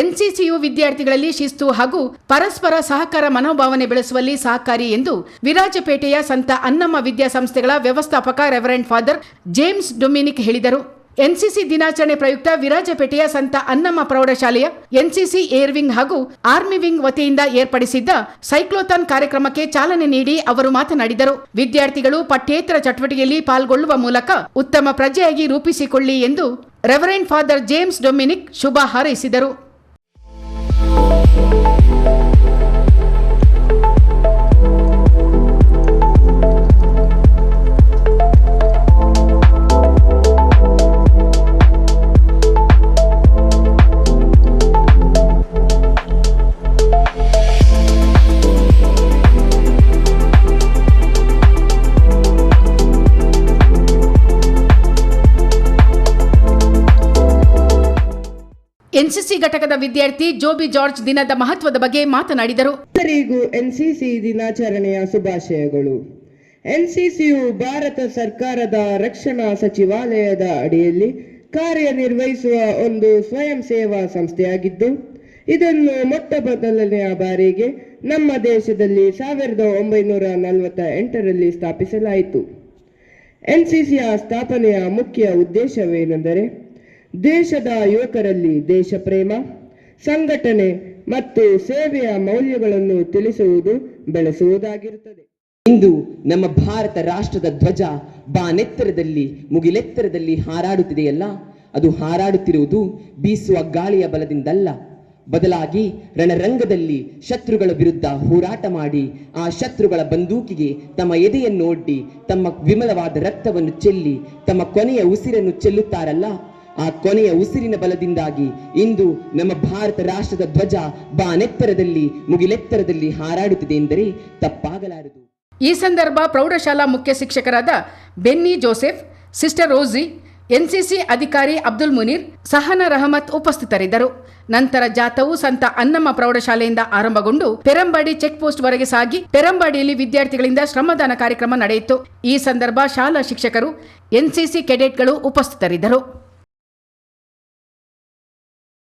ಎನ್ಸಿಸಿಯು ವಿದ್ಯಾರ್ಥಿಗಳಲ್ಲಿ ಶಿಸ್ತು ಹಾಗೂ ಪರಸ್ಪರ ಸಹಕಾರ ಮನೋಭಾವನೆ ಬೆಳೆಸುವಲ್ಲಿ ಸಹಕಾರಿ ಎಂದು ವಿರಾಜಪೇಟೆಯ ಸಂತ ಅನ್ನಮ್ಮ ವಿದ್ಯಾಸಂಸ್ಥೆಗಳ ವ್ಯವಸ್ಥಾಪಕ ರೆವರೆಂಡ್ ಫಾದರ್ ಜೇಮ್ಸ್ ಡೊಮಿನಿಕ್ ಹೇಳಿದರು. ಎನ್ಸಿಸಿ ದಿನಾಚರಣೆ ಪ್ರಯುಕ್ತ ವಿರಾಜಪೇಟೆಯ ಸಂತ ಅನ್ನಮ್ಮ ಪ್ರೌಢಶಾಲೆಯ ಎನ್ಸಿಸಿ ಏರ್ ವಿಂಗ್ ಹಾಗೂ ಆರ್ಮಿ ವಿಂಗ್ ವತಿಯಿಂದ ಏರ್ಪಡಿಸಿದ್ದ ಸೈಕ್ಲೋಥಾನ್ ಕಾರ್ಯಕ್ರಮಕ್ಕೆ ಚಾಲನೆ ನೀಡಿ ಅವರು ಮಾತನಾಡಿದರು. ವಿದ್ಯಾರ್ಥಿಗಳು ಪಠ್ಯೇತರ ಚಟುವಟಿಕೆಯಲ್ಲಿ ಪಾಲ್ಗೊಳ್ಳುವ ಮೂಲಕ ಉತ್ತಮ ಪ್ರಜೆಯಾಗಿ ರೂಪಿಸಿಕೊಳ್ಳಿ ಎಂದು ರೆವರೆಂಡ್ ಫಾದರ್ ಜೇಮ್ಸ್ ಡೊಮಿನಿಕ್ ಶುಭ ಹಾರೈಸಿದರು. ಎನ್ಸಿಸಿ ಘಟಕದ ವಿದ್ಯಾರ್ಥಿ ಜೋಬಿ ಜಾರ್ಜ್ ದಿನದ ಮಹತ್ವದ ಬಗ್ಗೆ ಮಾತನಾಡಿದರು. ಎಲ್ಲರಿಗೂ ಎನ್ಸಿಸಿ ದಿನಾಚರಣೆಯ ಶುಭಾಶಯಗಳು. ಎನ್ಸಿಸಿಯು ಭಾರತ ಸರ್ಕಾರದ ರಕ್ಷಣಾ ಸಚಿವಾಲಯದ ಅಡಿಯಲ್ಲಿ ಕಾರ್ಯನಿರ್ವಹಿಸುವ ಒಂದು ಸ್ವಯಂ ಸೇವಾ ಸಂಸ್ಥೆಯಾಗಿದ್ದು, ಇದನ್ನು ಮೊಟ್ಟ ಮೊದಲನೆಯ ಬಾರಿಗೆ ನಮ್ಮ ದೇಶದಲ್ಲಿ ಸಾವಿರದ ಒಂಬೈನೂರ ನಲವತ್ತ ಎಂಟರಲ್ಲಿ ಸ್ಥಾಪಿಸಲಾಯಿತು. ಎನ್ಸಿಸಿಯ ಸ್ಥಾಪನೆಯ ಮುಖ್ಯ ಉದ್ದೇಶವೇನೆಂದರೆ ದೇಶದ ಯುವಕರಲ್ಲಿ ದೇಶಪ್ರೇಮ, ಸಂಘಟನೆ ಮತ್ತು ಸೇವೆಯ ಮೌಲ್ಯಗಳನ್ನು ತಿಳಿಸುವುದು, ಬೆಳೆಸುವುದಾಗಿರುತ್ತದೆ. ಇಂದು ನಮ್ಮ ಭಾರತ ರಾಷ್ಟ್ರದ ಧ್ವಜ ಬಾನೆತ್ತರದಲ್ಲಿ ಮುಗಿಲೆತ್ತರದಲ್ಲಿ ಹಾರಾಡುತ್ತಿದೆಯಲ್ಲ? ಅದು ಹಾರಾಡುತ್ತಿರುವುದು ಬೀಸುವ ಗಾಳಿಯ ಬಲದಿಂದಲ್ಲ. ಬದಲಾಗಿ ರಣರಂಗದಲ್ಲಿ ಶತ್ರುಗಳ ವಿರುದ್ಧ ಹೋರಾಟ ಮಾಡಿ, ಆ ಶತ್ರುಗಳ ಬಂದೂಕಿಗೆ ತಮ್ಮ ಎದೆಯನ್ನೊಡ್ಡಿ ತಮ್ಮ ವಿಮಲವಾದ ರಕ್ತವನ್ನು ಚೆಲ್ಲಿ, ತಮ್ಮ ಕೊನೆಯ ಉಸಿರನ್ನು ಚೆಲ್ಲುತ್ತಾರಲ್ಲ? ಆ ಕೊನೆಯ ಉಸಿರಿನ ಬಲದಿಂದಾಗಿ ಇಂದು ನಮ್ಮ ಭಾರತ ರಾಷ್ಟ್ರದ ಧ್ವಜ ಬಾನೆತ್ತರದಲ್ಲಿ, ಮುಗಿಲೆತ್ತರದಲ್ಲಿ ಹಾರಾಡುತ್ತಿದೆ ಎಂದರೆ ತಪ್ಪಾಗಲಾರದು. ಈ ಸಂದರ್ಭ ಪ್ರೌಢಶಾಲಾ ಮುಖ್ಯ ಶಿಕ್ಷಕರಾದ Benny Joseph, sister Roji, NCC ಅಧಿಕಾರಿ ಅಬ್ದುಲ್ ಮುನೀರ್, ಸಹನ ರಹಮತ್ ಉಪಸ್ಥಿತರಿದ್ದರು. ನಂತರ ಜಾಥವು ಸಂತ ಅನ್ನಮ್ಮ ಪ್ರೌಢಶಾಲೆಯಿಂದ ಆರಂಭಗೊಂಡು ಪೆರಂಬಾಡಿ ಚೆಕ್ ಪೋಸ್ಟ್ ವರೆಗೆ ಸಾಗಿ ಪೆರಂಬಾಡಿಯಲ್ಲಿ ವಿದ್ಯಾರ್ಥಿಗಳಿಂದ ಶ್ರಮದಾನ ಕಾರ್ಯಕ್ರಮ ನಡೆಯಿತು. ಈ ಸಂದರ್ಭ ಶಾಲಾ ಶಿಕ್ಷಕರು, ಎನ್ಸಿಸಿ ಕೆಡೆಟ್ಗಳು ಉಪಸ್ಥಿತರಿದ್ದರು.